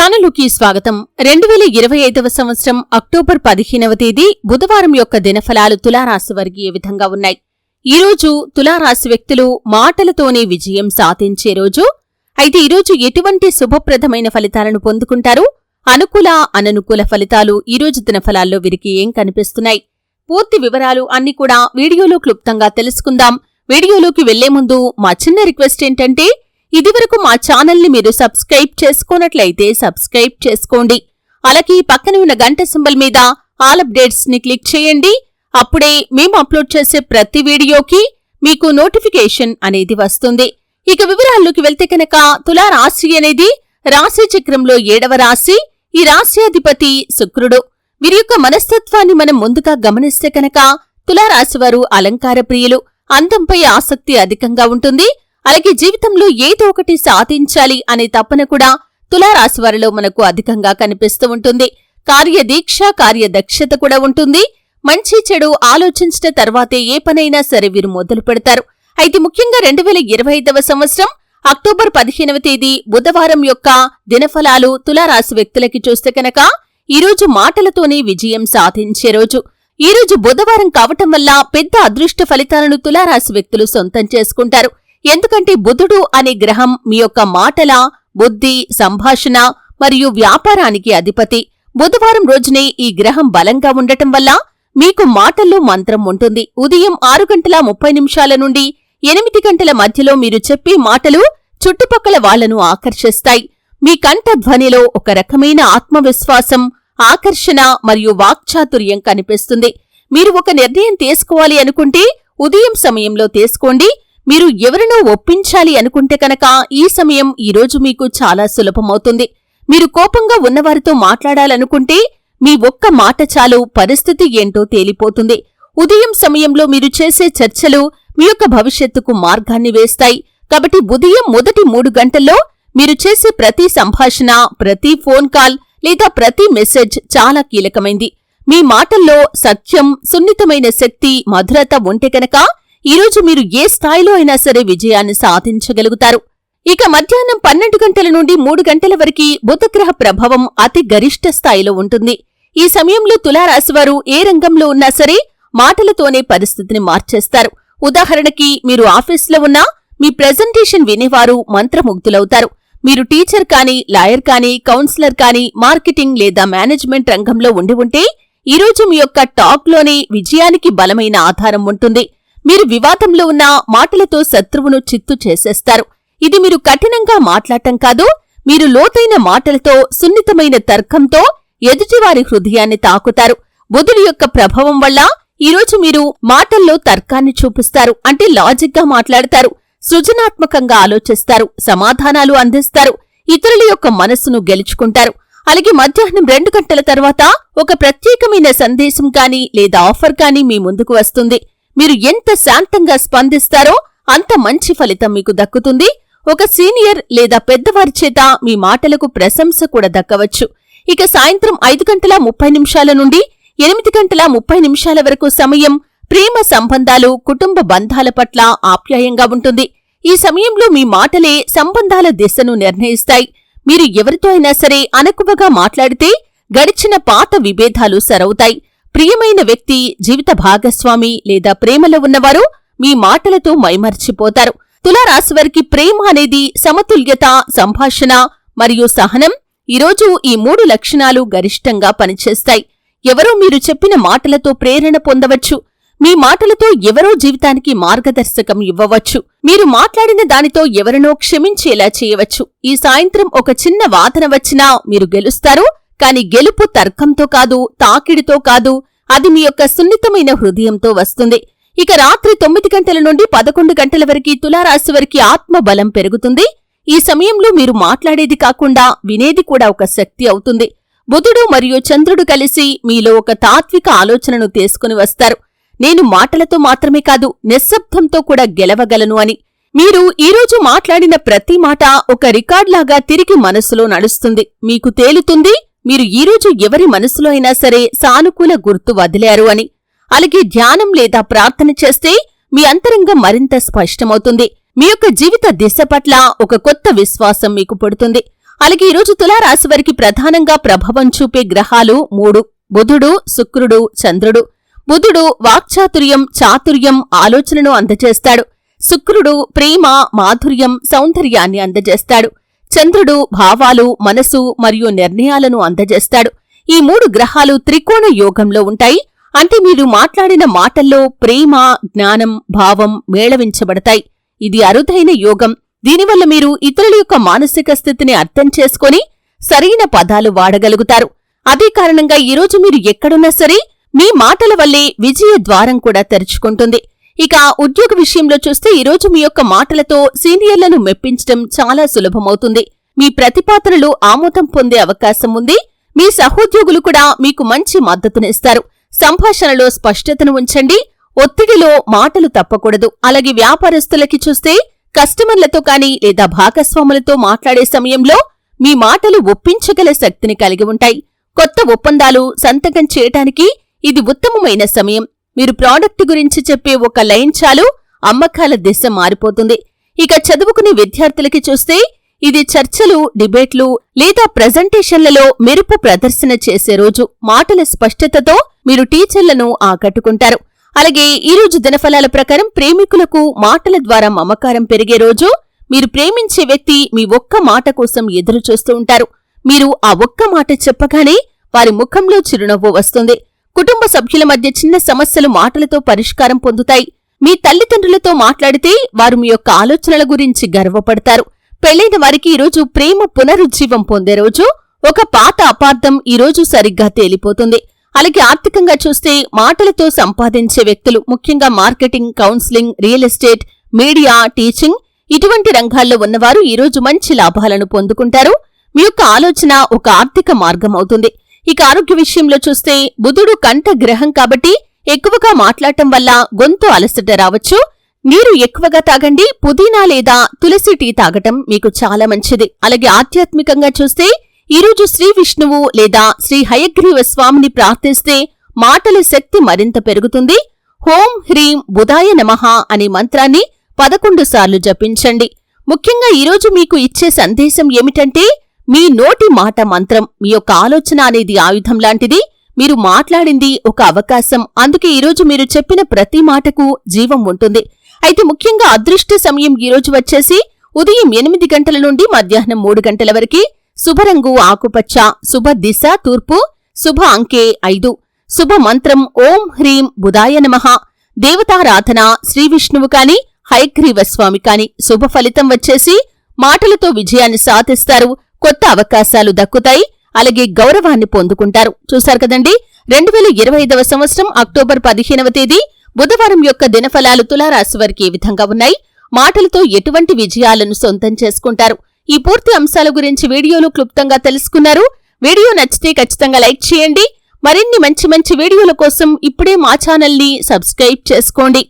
ఛానలుకి స్వాగతం. రెండు వేల ఇరవై ఐదవ సంవత్సరం అక్టోబర్ పదిహేనవ తేదీ బుధవారం యొక్క దినఫలాలు తులారాశి వారికి ఏ విధంగా ఉన్నాయి. ఈ రోజు తులారాశి వ్యక్తులు మాటలతోనే విజయం సాధించే రోజు. అయితే ఈరోజు ఎటువంటి శుభప్రదమైన ఫలితాలను పొందుకుంటారు? అనుకూల అననుకూల ఫలితాలు ఈ రోజు దినఫలాల్లో వీరికి ఏం కనిపిస్తున్నాయి? పూర్తి వివరాలు అన్ని కూడా వీడియోలో క్లుప్తంగా తెలుసుకుందాం. వీడియోలోకి వెళ్ళే ముందు మా చిన్న రిక్వెస్ట్ ఏంటంటే ఇదివరకు మా ఛానల్ని మీరు సబ్స్క్రైబ్ చేసుకోనట్లయితే సబ్స్క్రైబ్ చేసుకోండి. అలాగే పక్కన ఉన్న గంట సింబల్ మీద ఆల్ అప్డేట్స్ని క్లిక్ చేయండి. అప్పుడే మేము అప్లోడ్ చేసే ప్రతి వీడియోకి మీకు నోటిఫికేషన్ అనేది వస్తుంది. ఇక వివరాల్లోకి వెళ్తే కనుక తులా రాశి అనేది రాశి చక్రంలో ఏడవ రాశి ఈ రాశ్యాధిపతి శుక్రుడు. వీరి యొక్క మనస్తత్వాన్ని మనం ముందుగా గమనిస్తే కనుక తులారాశివారు అలంకార ప్రియులు. అందంపై ఆసక్తి అధికంగా ఉంటుంది. అలాగే జీవితంలో ఏదో ఒకటి సాధించాలి అనే తపన కూడా తులారాశివారిలో మనకు అధికంగా కనిపిస్తూ ఉంటుంది. కార్యదీక్ష కార్యదక్షత కూడా ఉంటుంది. మంచి చెడు ఆలోచించిన తర్వాతే ఏ పనైనా సరే వీరు మొదలు పెడతారు. అయితే ముఖ్యంగా రెండు వేల ఇరవై ఐదవ సంవత్సరం అక్టోబర్ పదిహేనవ తేదీ బుధవారం యొక్క దినఫలాలు తులారాశి వ్యక్తులకి చూస్తే కనుక ఈరోజు మాటలతోనే విజయం సాధించే రోజు. ఈరోజు బుధవారం కావటం వల్ల పెద్ద అదృష్ట ఫలితాలను తులారాశి వ్యక్తులు సొంతం చేసుకుంటారు. ఎందుకంటే బుధుడు అనే గ్రహం మీ యొక్క మాటల బుద్ధి సంభాషణ మరియు వ్యాపారానికి అధిపతి. బుధవారం రోజునే ఈ గ్రహం బలంగా ఉండటం వల్ల మీకు మాటల్లో మంత్రం ఉంటుంది. ఉదయం ఆరు గంటల ముప్పై నిమిషాల నుండి ఎనిమిది గంటల మధ్యలో మీరు చెప్పే మాటలు చుట్టుపక్కల వాళ్ళను ఆకర్షిస్తాయి. మీ కంఠ ధ్వనిలో ఒక రకమైన ఆత్మవిశ్వాసం ఆకర్షణ మరియు వాక్చాతుర్యం కనిపిస్తుంది. మీరు ఒక నిర్ణయం తీసుకోవాలి అనుకుంటే ఉదయం సమయంలో తీసుకోండి. మీరు ఎవరినో ఒప్పించాలి అనుకుంటే కనుక ఈ సమయం ఈ రోజు మీకు చాలా సులభమవుతుంది. మీరు కోపంగా ఉన్నవారితో మాట్లాడాలనుకుంటే మీ ఒక్క మాట చాలు పరిస్థితి ఏంటో తేలిపోతుంది. ఉదయం సమయంలో మీరు చేసే చర్చలు మీ యొక్క భవిష్యత్తుకు మార్గాన్ని వేస్తాయి. కాబట్టి ఉదయం మొదటి మూడు గంటల్లో మీరు చేసే ప్రతి సంభాషణ ప్రతి ఫోన్ కాల్ లేదా ప్రతి మెసేజ్ చాలా కీలకమైంది. మీ మాటల్లో సత్యం సున్నితమైన శక్తి మధురత ఉంటే కనుక ఈరోజు మీరు ఏ స్థాయిలో అయినా సరే విజయాన్ని సాధించగలుగుతారు. ఇక మధ్యాహ్నం పన్నెండు గంటల నుండి మూడు గంటల వరకు బుధగ్రహ ప్రభావం అతి గరిష్ట స్థాయిలో ఉంటుంది. ఈ సమయంలో తులారాశివారు ఏ రంగంలో ఉన్నా సరే మాటలతోనే పరిస్థితిని మార్చేస్తారు. ఉదాహరణకి మీరు ఆఫీస్లో ఉన్నా మీ ప్రెజెంటేషన్ వినేవారు మంత్రముగ్ధులవుతారు. మీరు టీచర్ కానీ లాయర్ కానీ కౌన్సిలర్ కానీ మార్కెటింగ్ లేదా మేనేజ్మెంట్ రంగంలో ఉండి ఉంటే ఈరోజు మీ యొక్క టాక్లోనే విజయానికి బలమైన ఆధారం ఉంటుంది. మీరు వివాదంలో ఉన్న మాటలతో శత్రువును చిత్తు చేసేస్తారు. ఇది మీరు కఠినంగా మాట్లాడటం కాదు మీరు లోతైన మాటలతో సున్నితమైన తర్కంతో ఎదుటివారి హృదయాన్ని తాకుతారు. బుధుడి యొక్క ప్రభావం వల్ల ఈరోజు మీరు మాటల్లో తర్కాన్ని చూపిస్తారు అంటే లాజిక్గా మాట్లాడతారు సృజనాత్మకంగా ఆలోచిస్తారు సమాధానాలు అందిస్తారు ఇతరుల యొక్క మనస్సును గెలుచుకుంటారు. అలాగే మధ్యాహ్నం రెండు గంటల తర్వాత ఒక ప్రత్యేకమైన సందేశం కానీ లేదా ఆఫర్ కానీ మీ ముందుకు వస్తుంది. మీరు ఎంత శాంతంగా స్పందిస్తారో అంత మంచి ఫలితం మీకు దక్కుతుంది. ఒక సీనియర్ లేదా పెద్దవారి చేత మీ మాటలకు ప్రశంస కూడా దక్కవచ్చు. ఇక సాయంత్రం ఐదు గంటల ముప్పై నిమిషాల నుండి ఎనిమిది గంటల ముప్పై నిమిషాల వరకు సమయం ప్రేమ సంబంధాలు కుటుంబ బంధాల పట్ల ఆప్యాయంగా ఉంటుంది. ఈ సమయంలో మీ మాటలే సంబంధాల దిశను నిర్ణయిస్తాయి. మీరు ఎవరితో అయినా సరే అనకువగా మాట్లాడితే గడిచిన పాత విభేదాలు సరవుతాయి. ప్రియమైన వ్యక్తి జీవిత భాగస్వామి లేదా ప్రేమలో ఉన్నవారు మీ మాటలతో మైమర్చిపోతారు. తులారాశివారికి ప్రేమ అనేది సమతుల్యత సంభాషణ మరియు సహనం ఈరోజు ఈ మూడు లక్షణాలు గరిష్టంగా పనిచేస్తాయి. ఎవరో మీరు చెప్పిన మాటలతో ప్రేరణ పొందవచ్చు. మీ మాటలతో ఎవరో జీవితానికి మార్గదర్శకం ఇవ్వవచ్చు. మీరు మాట్లాడిన దానితో ఎవరినో క్షమించేలా చేయవచ్చు. ఈ సాయంత్రం ఒక చిన్న వాదన వచ్చినా మీరు గెలుస్తారు. కాని గెలుపు తర్కంతో కాదు తాకిడితో కాదు అది మీ యొక్క సున్నితమైన హృదయంతో వస్తుంది. ఇక రాత్రి తొమ్మిది గంటల నుండి పదకొండు గంటల వరకు తులారాశి వరకు ఆత్మబలం పెరుగుతుంది. ఈ సమయంలో మీరు మాట్లాడేది కాకుండా వినేది కూడా ఒక శక్తి అవుతుంది. బుధుడు మరియు చంద్రుడు కలిసి మీలో ఒక తాత్విక ఆలోచనను తీసుకుని వస్తారు. నేను మాటలతో మాత్రమే కాదు నిశ్శబ్దంతో కూడా గెలవగలను అని. మీరు ఈరోజు మాట్లాడిన ప్రతి మాట ఒక రికార్డ్లాగా తిరిగి మనసులో నడుస్తుంది. మీకు తేలుతుంది? మీరు ఈరోజు ఎవరి మనసులో అయినా సరే సానుకూల గుర్తు వదిలారు అని. అలాగే ధ్యానం లేదా ప్రార్థన చేస్తే మీ అంతరంగం మరింత స్పష్టమవుతుంది. మీ యొక్క జీవిత దిశ పట్ల ఒక కొత్త విశ్వాసం మీకు పుడుతుంది. అలాగే ఈరోజు తులారాశి వారికి ప్రధానంగా ప్రభావం చూపే గ్రహాలు మూడు. బుధుడు శుక్రుడు చంద్రుడు. బుధుడు వాక్చాతుర్యం చాతుర్యం ఆలోచనను అందజేస్తాడు. శుక్రుడు ప్రేమ మాధుర్యం సౌందర్యాన్ని అందజేస్తాడు. చంద్రుడు భావాలు మనసు మరియు నిర్ణయాలను అందజేస్తాడు. ఈ మూడు గ్రహాలు త్రికోణ యోగంలో ఉంటాయి. అంటే మీరు మాట్లాడిన మాటల్లో ప్రేమ జ్ఞానం భావం మేళవించబడతాయి. ఇది అరుదైన యోగం. దీనివల్ల మీరు ఇతరుల యొక్క మానసిక స్థితిని అర్థం చేసుకొని సరైన పదాలు వాడగలుగుతారు. అదే కారణంగా ఈరోజు మీరు ఎక్కడున్నా సరే మీ మాటల వల్లే విజయ ద్వారం కూడా తెరుచుకుంటుంది. ఇక ఉద్యోగ విషయంలో చూస్తే ఈరోజు మీ యొక్క మాటలతో సీనియర్లను మెప్పించడం చాలా సులభమవుతుంది. మీ ప్రతిపాదనలు ఆమోదం పొందే అవకాశం ఉంది. మీ సహోద్యోగులు కూడా మీకు మంచి మద్దతునిస్తారు సంభాషణలో స్పష్టతను ఉంచండి. ఒత్తిడిలో మాటలు తప్పకూడదు. అలాగే వ్యాపారస్తులకి చూస్తే కస్టమర్లతో కానీ లేదా భాగస్వాములతో మాట్లాడే సమయంలో మీ మాటలు ఒప్పించగల శక్తిని కలిగి ఉంటాయి. కొత్త ఒప్పందాలు సంతకం చేయటానికి ఇది ఉత్తమమైన సమయం. మీరు ప్రాడక్ట్ గురించి చెప్పే ఒక లైన్ చాలు అమ్మకాల దిశ మారిపోతుంది. ఇక చదువుకునే విద్యార్థులకి చూస్తే ఇది చర్చలు డిబేట్లు లేదా ప్రజెంటేషన్లలో మెరుపు ప్రదర్శన చేసే రోజు. మాటల స్పష్టతతో మీరు టీచర్లను ఆకట్టుకుంటారు. అలాగే ఈ రోజు దినఫలాల ప్రకారం ప్రేమికులకు మాటల ద్వారా మమకారం పెరిగే రోజు మీరు ప్రేమించే వ్యక్తి మీ ఒక్క మాట కోసం ఎదురు చూస్తూ ఉంటారు. మీరు ఆ ఒక్క మాట చెప్పగానే వారి ముఖంలో చిరునవ్వు వస్తుంది. కుటుంబ సభ్యుల మధ్య చిన్న సమస్యలు మాటలతో పరిష్కారం పొందుతాయి. మీ తల్లిదండ్రులతో మాట్లాడితే వారు మీ యొక్క ఆలోచనల గురించి గర్వపడతారు. పెళ్ళైన వారికి ఈరోజు ప్రేమ పునరుజ్జీవం పొందే రోజు. ఒక పాత అపార్థం ఈరోజు సరిగ్గా తేలిపోతుంది. అలాగే ఆర్థికంగా చూస్తే మాటలతో సంపాదించే వ్యక్తులు ముఖ్యంగా marketing counselling real estate media teaching ఇటువంటి రంగాల్లో ఉన్నవారు ఈరోజు మంచి లాభాలను పొందుకుంటారు. మీ యొక్క ఆలోచన ఒక ఆర్థిక మార్గం అవుతుంది. ఇక ఆరోగ్య విషయంలో చూస్తే బుధుడు కంఠ గ్రహం కాబట్టి ఎక్కువగా మాట్లాడటం వల్ల గొంతు అలసట రావచ్చు. నీరు ఎక్కువగా తాగండి పుదీనా లేదా తులసి టీ తాగటం మీకు చాలా మంచిది. అలాగే ఆధ్యాత్మికంగా చూస్తే ఈరోజు శ్రీ విష్ణువు లేదా శ్రీ హయగ్రీవ స్వామిని ప్రార్థిస్తే మాటల శక్తి మరింత పెరుగుతుంది. హోం హ్రీం బుధాయ నమః అనే మంత్రాన్ని పదకొండు సార్లు జపించండి. ముఖ్యంగా ఈరోజు మీకు ఇచ్చే సందేశం ఏమిటంటే మీ నోటి మాట మంత్రం మీ యొక్క ఆలోచన అనేది ఆయుధం లాంటిది. మీరు మాట్లాడింది ఒక అవకాశం. అందుకే ఈరోజు మీరు చెప్పిన ప్రతి మాటకు జీవం ఉంటుంది. అయితే ముఖ్యంగా అదృష్ట సమయం ఈరోజు వచ్చేసి ఉదయం ఎనిమిది గంటల నుండి మధ్యాహ్నం మూడు గంటల వరకు. శుభరంగు ఆకుపచ్చ శుభ దిశ తూర్పు శుభ అంకే ఐదు. శుభ మంత్రం ఓం హ్రీం బుధాయ నమః. దేవతారాధన శ్రీ విష్ణువు కాని హయగ్రీవ స్వామి కాని శుభ ఫలితం వచ్చేసి మాటలతో విజయాన్ని సాధిస్తారు. కొత్త అవకాశాలు దక్కుతాయి అలాగే గౌరవాన్ని పొందుకుంటారు. చూశారు కదండి? రెండు వేల ఇరవై ఐదవ సంవత్సరం అక్టోబర్ పదిహేనవ తేదీ బుధవారం యొక్క దినఫలాలు తులారాశి వారికి ఏ విధంగా ఉన్నాయి. మాటలతో ఎటువంటి విజయాలను సొంతం చేసుకుంటారు. ఈ పూర్తి అంశాల గురించి వీడియోలో క్లుప్తంగా తెలుసుకున్నారు. వీడియో నచ్చితే ఖచ్చితంగా లైక్ చేయండి. మరిన్ని మంచి మంచి వీడియోల కోసం ఇప్పుడే మా ఛానల్ని సబ్స్క్రైబ్ చేసుకోండి.